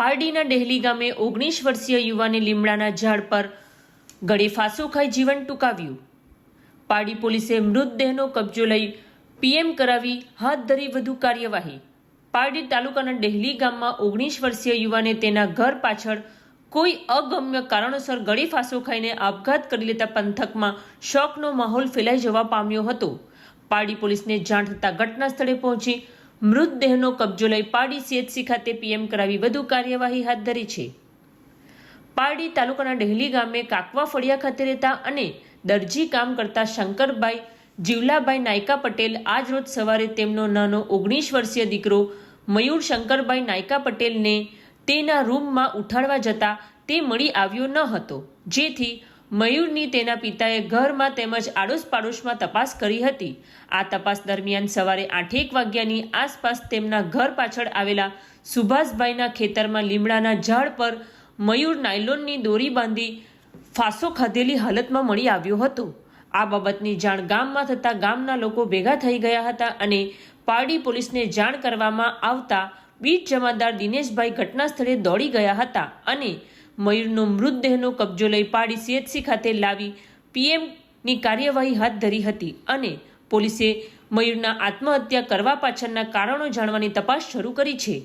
પારડીના ડેહલી ગામે ઓગણીસ વર્ષીય યુવાને લીમડાના ઝાડ પર ગળે ફાંસો ખાઈ જીવન ટૂંકાવ્યું. પારડી પોલીસે મૃતદેહનો કબજો લઈ પીએમ કરાવી હાથ ધરી વધુ કાર્યવાહી. પારડી તાલુકાના ડેહલી ગામમાં ઓગણીસ વર્ષીય યુવાને તેના ઘર પાછળ કોઈ અગમ્ય કારણોસર ગળે ફાંસો ખાઈને આપઘાત કરી લેતા પંથકમાં શોકનો માહોલ ફેલાઈ જવા પામ્યો હતો. પારડી પોલીસને જાણ થતાં ઘટના સ્થળે પહોંચી મૃતદેહનો કબજો લઈ પારડી સીએચસી ખાતે પીએમ કરાવી વધુ કાર્યવાહી હાથ ધરી છે. પારડી તાલુકાના ડહેલી ગામે કાકવા ફળિયા ખાતે રહેતા અને દરજી કામ કરતા શંકરભાઈ જીવલાભાઈ નાયકા પટેલ આજ રોજ સવારે તેમનો નાનો ઓગણીસ વર્ષીય દીકરો મયુર શંકરભાઈ નાયકા પટેલને તેના રૂમમાં ઉઠાડવા જતા તે મળી આવ્યો ન હતો. જેથી મયુરની તેના પિતાએ ઘરમાં તેમજ આડોશ પાડોશમાં તપાસ કરી હતી. આ તપાસ દરમિયાન સવારે આઠેક વાગ્યાની આસપાસ તેમના ઘર પાછળ આવેલા સુભાષભાઈના ખેતરમાં લીમડાના ઝાડ પર મયુર નાયલોનની દોરી બાંધી ફાંસો ખાધેલી હાલતમાં મળી આવ્યો હતો. આ બાબતની જાણ ગામમાં થતાં ગામના લોકો ભેગા થઈ ગયા હતા અને પારડી પોલીસને જાણ કરવામાં આવતા બીટ જમાદાર દિનેશભાઈ ઘટના સ્થળે દોડી ગયા હતા અને મયુરનો મૃતદેહનો કબજો લઈ પાડી સીએચસી ખાતે લાવી પીએમની કાર્યવાહી હાથ ધરી હતી અને પોલીસે મયુરના આત્મહત્યા કરવા પાછળના કારણો જાણવાની તપાસ શરૂ કરી છે.